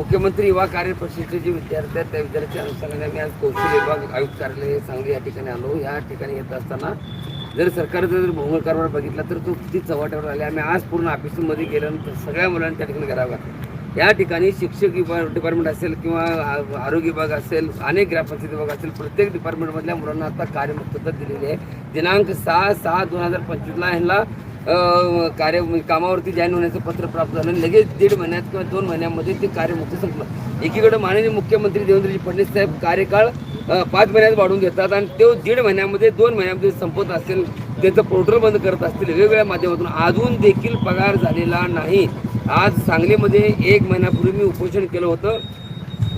मुख्यमंत्री युवा कार्यपरिषदेचे जे विद्यार्थी आहेत त्या विद्यार्थ्यांच्या अनुषंगाने आम्ही आज कौशल्य विभाग आयुक्त कार्यालय सांगली या ठिकाणी आलो. या ठिकाणी येत असताना जर सरकारचा जर भोंगळ कारभार बघितला तर तो किती चव्हाट्यावर आले. आम्ही आज पूर्ण ऑफिसमध्ये गेल्यानंतर सगळ्या मुलांना त्या ठिकाणी करावा या ठिकाणी शिक्षक विभाग डिपार्टमेंट असेल किंवा आरोग्य विभाग असेल अनेक ग्रामपंचायत विभाग असेल प्रत्येक डिपार्टमेंटमधल्या मुलांना आता कार्यमुक्तता दिलेली आहे. दिनांक सहा सहा दोन हजार पंचवीसला ह्यांना कार्य म्हणजे कामावरती जॉईन होण्याचं पत्र प्राप्त झालं आणि लगेच दीड महिन्यात किंवा दोन महिन्यामध्ये ते कार्यमुक्त संपलं. एकीकडे माननीय मुख्यमंत्री देवेंद्रजी फडणवीस साहेब कार्यकाळ पाच महिन्यात वाढून घेतात आणि तो दीड महिन्यामध्ये दोन महिन्यामध्ये संपत असेल त्याचं पोर्टल बंद करत असतील वेगवेगळ्या माध्यमातून. अजून देखील पगार झालेला नाही. आज सांगलीमध्ये एक महिन्यापूर्वी मी उपोषण केलं होतं.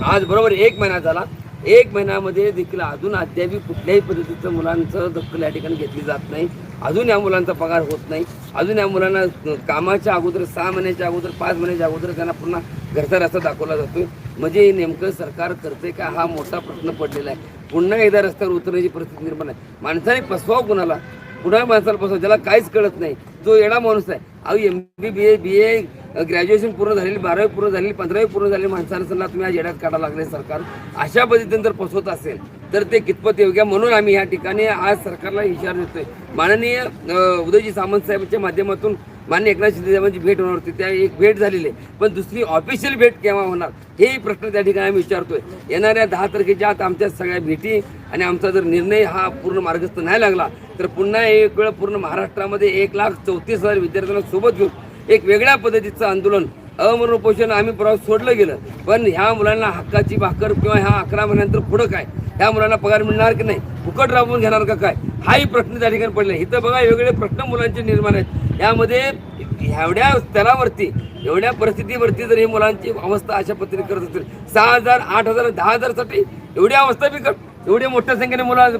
आज बरोबर एक महिना झाला. एक महिन्यामध्ये देखील अजून अद्याप कुठल्याही पद्धतीचं मुलांचं दखल या ठिकाणी घेतली जात नाही. अजून या मुलांचा पगार होत नाही. अजून या मुलांना कामाच्या अगोदर सहा महिन्याच्या अगोदर पाच महिन्याच्या अगोदर त्यांना पुन्हा घरचा रस्ता दाखवला जातो म्हणजे हे नेमकं सरकार करते का? हा मोठा प्रश्न पडलेला आहे. पुन्हा एकदा रस्त्यावर उतरण्याची परिस्थिती निर्माण आहे. माणसाने फसवाव कुणाला? कुणा माणसाला फसवा? ज्याला काहीच कळत नाही. तो येडा माणूस आहे. अहो M B B A B A graduation पूर्ण झालेली बारावी पूर्ण झालेली पंधरावी पूर्ण झालेली माणसांना तुम्ही आज येड्यात काढा लागले सरकार. अशा पद्धतीने जर फसवत असेल तर ते कितपत योग्य म्हणून आम्ही या ठिकाणी आज सरकारला इशारा देतोय. माननीय उदयजी सामंत साहेबांच्या माध्यमातून मान्य एकनाथ शिंदे साहेबांची भेट होणार होती. त्या एक भेट झालेली आहे. पण दुसरी ऑफिशियल भेट केव्हा होणार हेही प्रश्न त्या ठिकाणी आम्ही विचारतोय. येणाऱ्या दहा तारखेच्या आत आमच्या सगळ्या भेटी आणि आमचा जर निर्णय हा पूर्ण मार्गस्थ नाही लागला तर पुन्हा एक वेळ पूर्ण महाराष्ट्रामध्ये एक लाख चौतीस हजार विद्यार्थ्यांना सोबत घेऊन एक वेगळ्या पद्धतीचं आंदोलन अमरण उपोषण आम्ही परवा सोडलं गेलं. पण ह्या मुलांना हक्काची भाकर किंवा ह्या अकरा महिन्यानंतर पुढं काय? ह्या मुलांना पगार मिळणार की नाही? फुकट राबवून घेणार का काय? हाही प्रश्न त्या ठिकाणी पडले इथं बघा वेगवेगळे प्रश्न मुलांचे निर्माण आहेत. यामध्ये एवढ्या स्तरावरती एवढ्या परिस्थितीवरती जर ही मुलांची अवस्था अशा पद्धतीने करत असतील सहा हजार आठ हजार दहा हजारसाठी एवढी अवस्था बिकट एवढ्या मोठ्या संख्येने मुलं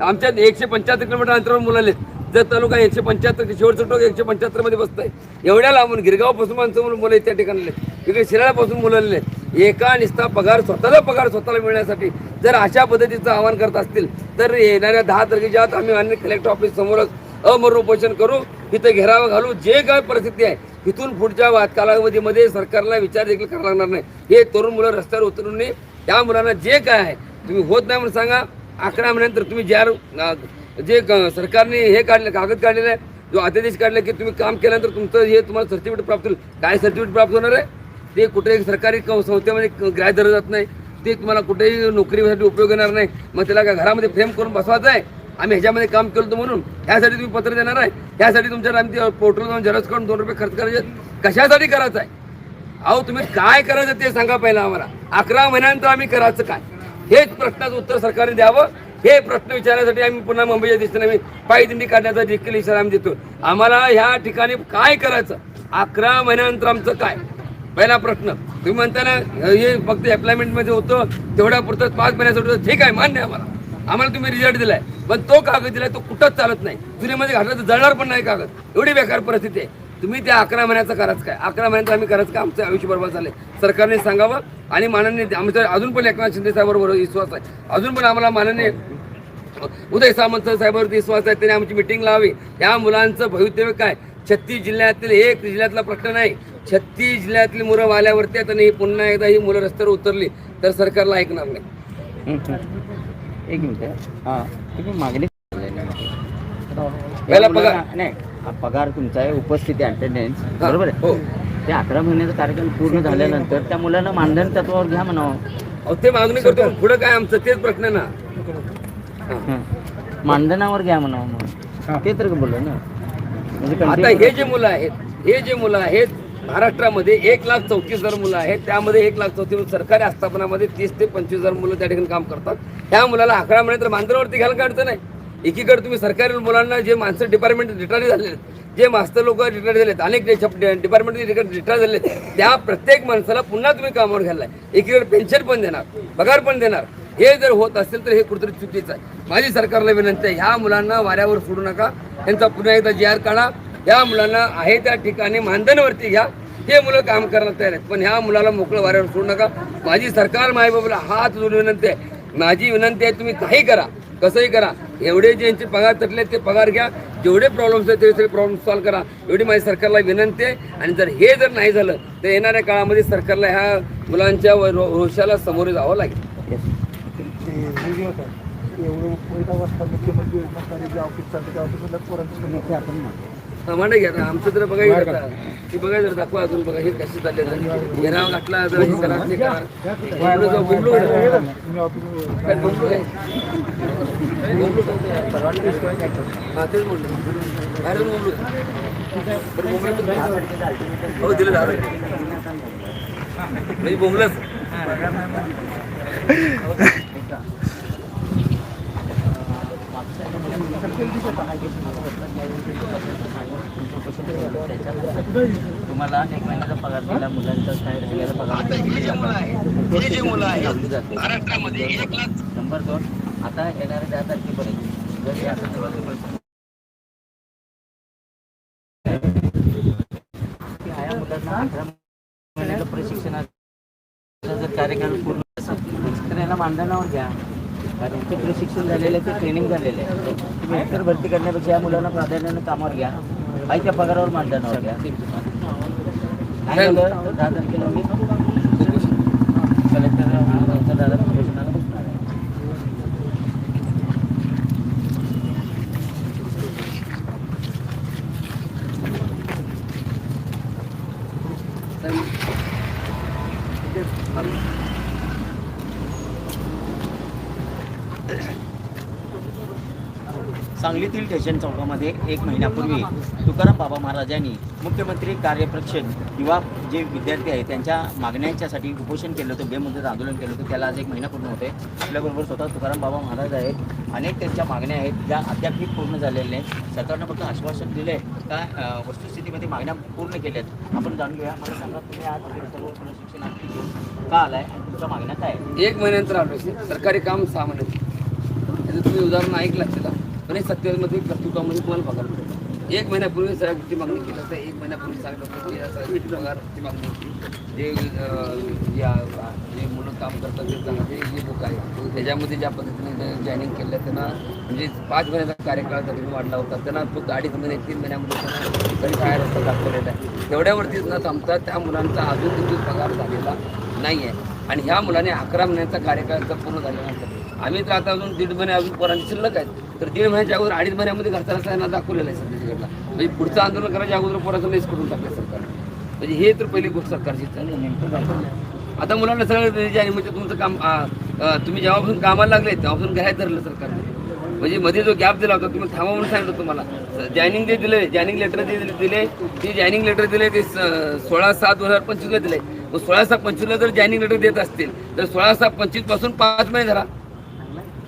आमच्या एकशे पंच्याहत्तर किलोमीटर अंतरावर मुलं आलेत. जत तालुका एकशे पंच्याहत्तर शेवटचं टोक एकशे पंच्याहत्तरमध्ये बसत आहे एवढ्या लांबून गिरगावपासून माणसं मुलं त्या ठिकाणी आले इकडे मुलं एका निस्ता पगार स्वतःला पगार स्वतःला मिळण्यासाठी जर अशा पद्धतीचं आवाहन करत असतील तर येणाऱ्या दहा तारखेच्या आत आम्ही मान्य कलेक्टर ऑफिस समोरच अमरण उपोषण करू तिथं घेरावं घालू जे काय परिस्थिती आहे तिथून पुढच्या कालावधीमध्ये सरकारला विचार देखील करावा लागणार नाही. हे तरुण मुलं रस्त्यावर उतरून नये त्या मुलांना जे काय आहे तुम्ही होत नाही म्हणून सांगा. अकरा महिन्यानंतर तुम्ही ज्या जे क- सरकारने हे काढलं कागद काढलेलं आहे जो अध्यादेश काढला की तुम्ही काम केल्यानंतर तुमचं हे तुम्हाला सर्टिफिकेट प्राप्त होईल. काय सर्टिफिकेट प्राप्त होणार आहे? ते कुठेही सरकारी क- संस्थेमध्ये क- ग्राह्य धरलं जात नाही. ते तुम्हाला कुठेही नोकरीसाठी उपयोग येणार नाही. मग त्याला काय घरामध्ये फ्रेम करून बसवायचं आहे. आम्ही ह्याच्यामध्ये काम केलं होतं म्हणून. ह्यासाठी तुम्ही पत्र देणार आहे. ह्यासाठी तुमच्या आम्ही पोर्टल जाऊन झेरॉक्स करून दोन रुपये खर्च करायचे. कशासाठी करायचं आहे? अहो तुम्ही काय करायचं ते सांगा पहिला आम्हाला. अकरा महिन्यानंतर आम्ही करायचं काय? हेच प्रश्नाचं उत्तर सरकारने द्यावं. हे प्रश्न विचारण्यासाठी आम्ही पुन्हा मुंबईच्या दिशेने आम्ही पायदिंडी काढण्याचा देखील इशारा आम्ही देतो. आम्हाला ह्या ठिकाणी काय करायचं? अकरा महिन्यानंतर आमचं काय? पहिला प्रश्न. तुम्ही म्हणता ना हे फक्त एम्प्लॉयमेंटमध्ये होतं तेवढ्या पुरतं पाच महिन्यासाठी होतं. ठीक आहे मान्य आम्हाला. आम्हाला तुम्ही रिझल्ट दिलाय. पण तो कागद दिलाय तो कुठंच चालत नाही. जुन्यामध्ये घातला तर जळणार पण नाही कागद. एवढी बेकार परिस्थिती आहे. तुम्ही त्या अकरा महिन्याचं करायचं काय? अकरा महिन्याचं आम्ही करायचं काय? आमचं आयुष्य बरोबर झालंय. सरकारने सांगावं आणि माननीय आमचं अजून पण एकनाथ शिंदे साहेबांवर विश्वास आहे. अजून पण आम्हाला माननीय उदय सामंत साहेबांवरती विश्वास आहे त्यांनी आमची मिटिंग लावावी. या मुलांचं भवितव्य काय? छत्तीस जिल्ह्यातील एक जिल्ह्यातला प्रश्न नाही. छत्तीस जिल्ह्यातली मुलं वाल्यावरती आहेत आणि पुन्हा एकदा ही मुलं रस्त्यावर उतरली तर सरकारला ऐकणार नाही. एक मिनिट. हा तुम्ही मागणी पहिला पगार. नाही पगार तुमचा आहे उपस्थिती अटेंडन्स बरोबर आहे? हो. ते अकरा महिन्याचा कार्यक्रम पूर्ण झाल्यानंतर त्या मुलांना मानधन तत्वावर घ्या म्हणावं. अहो ते मागणी करतो. पुढं काय आमचं? तेच प्रश्न ना. मानधनावर घ्या म्हणावं मग. ते तर बोललो ना. म्हणजे आता हे जे मुलं आहेत हे जे मुलं आहेत महाराष्ट्रामध्ये एक लाख चौतीस हजार मुलं आहेत. त्यामध्ये एक लाख चौतीस सरकारी आस्थापनामध्ये तीस ते पंचवीस हजार मुलं त्या ठिकाणी काम करतात. त्या मुलाला अकरा महिने तर मांजरावरती घ्यायला काढतं नाही एकीकडे तुम्ही सरकारी मुलांना जे माणसं डिपार्टमेंट रिटायर झाले जे मास्तर लोक रिटायर झालेत अनेक डिपार्टमेंट रिटायर झाले त्या प्रत्येक माणसाला पुन्हा तुम्ही कामावर घ्यायला एकीकडे पेन्शन पण देणार पगार पण देणार. हे जर होत असेल तर हे कुठेतरी चुकीचं आहे. माझी सरकारला विनंती आहे ह्या मुलांना वाऱ्यावर सोडू नका. त्यांचा पुन्हा एकदा जी आर काढा. या मुलांना आहे त्या ठिकाणी मानधनवरती घ्या. हे मुलं काम करायला तयार आहेत. पण ह्या मुलाला मोकळं वाऱ्यावर सोडू नका. माझी सरकार मायबाबाला हात जोडून विनंती आहे. माझी विनंती आहे तुम्ही काही करा. कसंही करा. एवढे ज्यांचे पगार तटले ते पगार घ्या. जेवढे प्रॉब्लेम्स आहेत ते सगळे प्रॉब्लेम सॉल्व्ह करा. एवढी माझी सरकारला विनंती आहे. आणि जर हे जर नाही झालं तर येणाऱ्या काळामध्ये सरकारला ह्या मुलांच्या व- रोषाला सामोरे जावं लागेल. ते एवढं पहिला वाजता मुख्यमंत्री योजना जे ऑफिस चालतं त्या ऑफिसला पोरांची आपण घ्या ना. आमचं तर बघा इकडं आता. हे बघा जर दाखवा अजून बघा हे कसे चालले घेराव घातला जर हे करा ते करा. काय? हा, तेच. बाहेर तर- हो दिलं झालं म्हणजे बोंबलच तुम्हाला एक महिन्याचा पगार दिला मुलांचा काय सगळ्याचा पगार नंबर दोन आता येणाऱ्या दहा तारखेपर्यंत. जर आता मुलांना प्रशिक्षणाचा जर कार्यकाळ पूर्ण असेल तर याला मानधनावर घ्या. कारण ते प्रशिक्षण झालेलं आहे ते ट्रेनिंग झालेलं आहे. तुम्ही इतर भरती करण्यापेक्षा या मुलांना प्राधान्याने कामावर घ्या. आईच्या पगारावर मानधनावर घ्या. नाही. झालं? दहा तारखेला मी कलेक्टर दादा प्रशासनाला बसणार आहे. सांगलीतील ठेशन चौकामध्ये एक महिन्यापूर्वी तुकाराम बाबा महाराजांनी मुख्यमंत्री कार्यप्रक्षण किंवा जे विद्यार्थी आहेत त्यांच्या मागण्यांच्यासाठी उपोषण केलं होतं बेमुदत आंदोलन केलं होतं त्याला आज एक महिना पूर्ण होते आपल्याबरोबर स्वतः तुकाराम बाबा महाराज आहेत. अनेक त्यांच्या मागण्या आहेत ज्या अद्यापही पूर्ण झालेल्या आहेत सरकारनं फक्त आश्वासन दिलं आहे का वस्तुस्थितीमध्ये मागण्या पूर्ण केल्या आहेत आपण जाणून घेऊया. मला सांगा तुम्ही आज सर्व घेऊन का आलाय आणि तुमच्या मागण्या काय एक महिन्यानंतर आलो सरकारी काम सहा महिन्यात त्याचं तुम्ही उदाहरण ऐकलं त्याला. पण हे सत्तेमध्ये कर्तृत्वामध्ये तुम्हाला पगार मिळतो एक महिन्यापूर्वी सगळ्या गोष्टी मागणी केली तर एक महिन्यापूर्वी सांगितलं होतं की सगळ्या गोष्टी पगारची मागणी होती. जे या जे मुलं काम करतात ते चांगले जे लोक आहेत त्याच्यामध्ये ज्या पद्धतीने जॉईनिंग केलं त्यांना म्हणजे पाच महिन्याचा कार्यकाळ जर वाढला होता त्यांना फक्त अडीच महिने तीन महिन्यामध्ये तरी काय रस्ता दाखवलेला आहे. तेवढ्यावरतीच न थांबता त्या मुलांचा अजून देखील पगार झालेला नाही आहे आणि ह्या मुलाने अकरा महिन्याचा कार्यकाळ जर पूर्ण झाल्यानंतर आम्ही तर आता अजून दीड महिने अजून पोरांची शिल्लक आहेत. तर दीड महिन्याच्या अगोदर अडीच महिन्यामध्ये घरचा रस्ता यांना दाखवलेला आहे सध्याच्याकडला म्हणजे पुढचं आंदोलन करायच्या अगोदर पोराचं लेस करून टाकलं सरकार. म्हणजे हे तर पहिली गोष्ट सरकारची. आता मुलांना सगळं जे म्हणजे तुमचं काम तुम्ही जेव्हापासून कामाला लागले तेव्हापासून घ्यायला धरलं सरकारने. म्हणजे मध्ये जो गॅप दिला होता तुम्ही थांबा म्हणून सांगितलं तुम्हाला. जॉईनिंग जे दिले जॉईनिंग लेटर जे दिले ते जॉईनिंग लेटर दिले ते स- सोळा सात दोन हजार पंचवीसला दिले. मग सोळा सात पंचवीसला जर जॉईनिंग लेटर देत असतील तर सोळा सात पंचवीसपासून पाच महिने धरा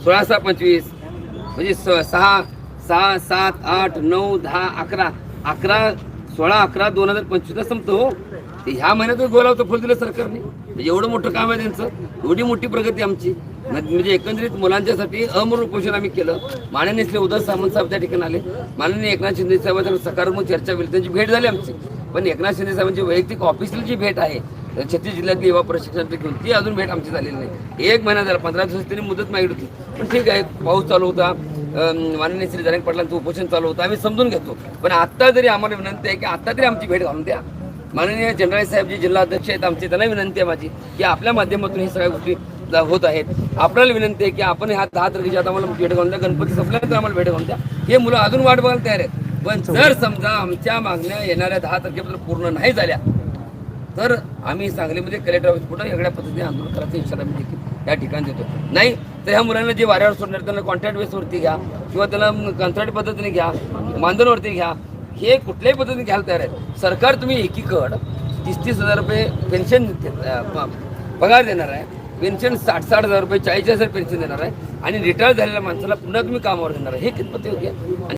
सोळा सहा पंचवीस म्हणजे स- सहा सहा सात आठ नऊ दहा अकरा अकरा सोळा अकरा दोन हजार पंचवीसला संपतो हो. ते ह्या महिन्यातच बोलावतं फुल दिलं सरकारने. म्हणजे एवढं मोठं काम आहे त्यांचं. एवढी मोठी प्रगती आमची. म्हणजे एकंदरीत मुलांच्यासाठी अमर उपोषण आम्ही केलं. माननीय श्री उदय सामंत साहेब त्या ठिकाणी आले. माननीय एकनाथ शिंदे साहेबांच्या सकारात्मक चर्चा केली. त्यांची भेट झाली आमची. पण एकनाथ शिंदे साहेबांची वैयक्तिक ऑफिसला जी भेट आहे. छत्तीस जिल्ह्यातली युवा प्रशिक्षण घेऊन ती अजून भेट आमची झालेली नाही. एक महिना झाला पंधरा दिवस त्यांनी मुदत मागितली होती. पण ठीक आहे पाऊस चालू होता माननीय श्री जरंग पाटलांचं उपोषण चालू होतं आम्ही समजून घेतो. पण आत्ता जरी आम्हाला विनंती आहे की आत्ता तरी आमची भेट घालून द्या. माननीय जनरल साहेब जे जिल्हा अध्यक्ष आहेत आमचे त्यांना विनंती आहे माझी की आपल्या माध्यमातून हे सगळ्या गोष्टी होत आहेत. आपल्याला विनंती आहे की आपण ह्या दहा तारखेच्या आता आम्हाला भेट घालून द्या गणपती संपल्यानंतर आम्हाला भेट घालून द्या. हे मुलं अजून वाट बघायला तयार आहेत. पण जर समजा आमच्या मागण्या येणाऱ्या दहा तारखेपर्यंत पूर्ण नाही झाल्या तर आम्ही सांगलीमध्ये कलेक्टर ऑफिस पुढे वेगळ्या पद्धतीने आंदोलन करायचा इशारा मी देखील या ठिकाणी देतो. नाही तर ह्या मुलांना जे वाऱ्यावर सोडणार त्यांना कॉन्ट्रॅक्ट बेसवरती घ्या किंवा त्याला कंत्राटी पद्धतीने घ्या मानधनवरती घ्या हे कुठल्याही पद्धतीने घ्यायला तयार आहे सरकार तुम्ही एकीकड तीस तीस हजार रुपये पेन्शन पगार देणार आहे. पेन्शन साठ साठ हजार रुपये चाळीस हजार पेन्शन देणार आहे. आणि रिटायर झालेल्या माणसाला पुन्हा तुम्ही कामावर देणार आहे. हे कितपत योग्य आणि